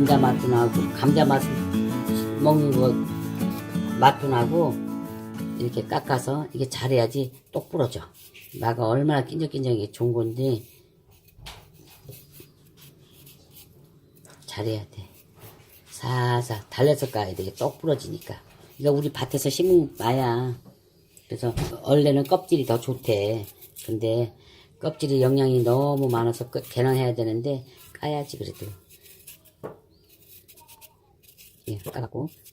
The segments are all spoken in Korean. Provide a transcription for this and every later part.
감자 맛도 나고 감자 맛 먹는 거 맛도 나고 이렇게 깎아서 이게 잘해야지 똑 부러져. 나가 얼마나 낀적낀적이 좋은 건데 잘해야 돼. 사사 달려서 까야 돼. 똑 부러지니까. 이거 우리 밭에서 심은 마야. 그래서 원래는 껍질이 더 좋대. 근데 껍질이 영양이 너무 많아서 끄- 개량해야 되는데 까야지 그래도. 예,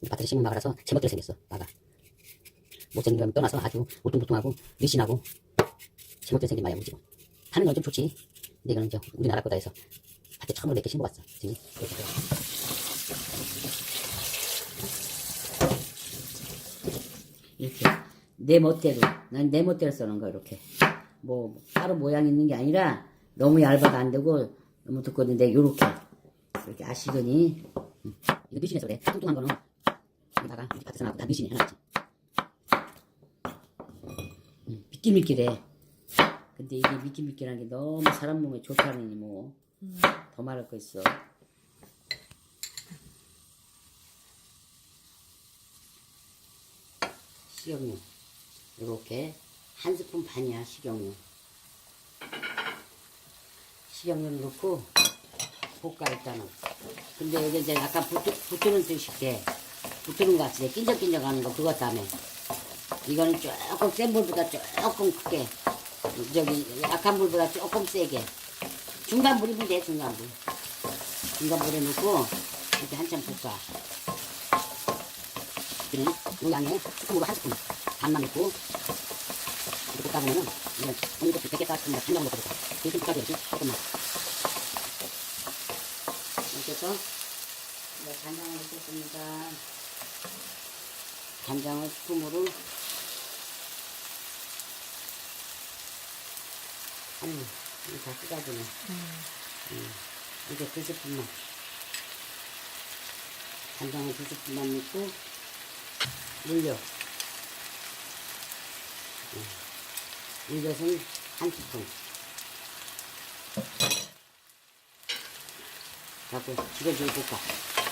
우리 밭에서 심은 마가라서 제멋대로 생겼어. 마가. 못생긴 건 떠나서 아주 우퉁부퉁하고 늘씬하고 제멋대로 생긴 마야 우리 집은. 하는 건 좀 좋지. 근데 이거는 이제 우리나라 거다 해서 밭에 처음으로 몇개 심어봤어. 그치? 이렇게 내 멋대로 난 내 멋대로 써는 거 이렇게 뭐 따로 모양 있는 게 아니라 너무 얇아도 안 되고 너무 두꺼운데 요렇게 이렇게 아시더니 음, 이거 미신해서 그래. 뚱뚱한 거는 여기다가 우리 밭에서 나고 다 미신이 해놨지. 음, 미끼밀끼래. 근데 이게 미끼밀끼라는 게 너무 사람 몸에 좋다느니 뭐. 더 말할 거 있어. 식용유. 이렇게 한 스푼 반이야 식용유. 식용유를 넣고 볶아 일단은 근데 여기 이제 약간 붙, 붙는 뜻이게. 붙는 것 같지 낀적낀적하는 거 그것 다음에. 이거는 조금 센 불보다 조금 크게. 저기 약한 불보다 조금 세게. 중간 불이면 돼 중간 불. 중간 불에 넣고 이렇게 한참 볶아 이 양에 스푼으로 한 스푼 반만 넣고. 이렇게 볶아 보면은 이건 오늘도 100개 땄습니다. 중간 넣고 볶아 이렇게 볶아야지. 조금만. 이렇게 해서 이제 간장을 넣겠습니다. 간장을 스푼으로 한 이거 다 뜯어주네. 음, 이게 두 스푼만. 간장을 두 스푼만 넣고, 물엿. 음, 물엿은 한 스푼. 갖고 지글지글 볶아.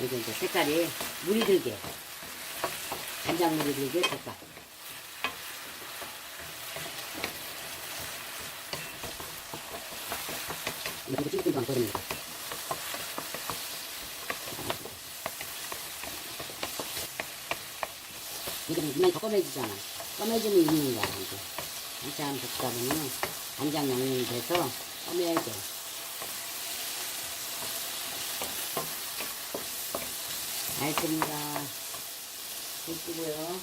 이게 이제 색깔이 물이 들게. 간장물이 들게 볶아. 이렇게 찔끔 거든요 이게 눈이 더 검해지잖아. 검해지면 익는 거야, 이제. 한참 볶다 보면 간장 양념이 돼서 검해야 돼. 알겠습니다. 볶고요.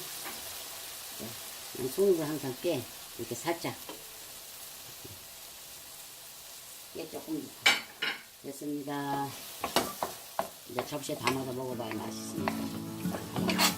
네. 손으로 항상 깨. 이렇게 살짝. 깨 조금 넣고. 됐습니다. 이제 접시에 담아서 먹어봐야 맛있습니다.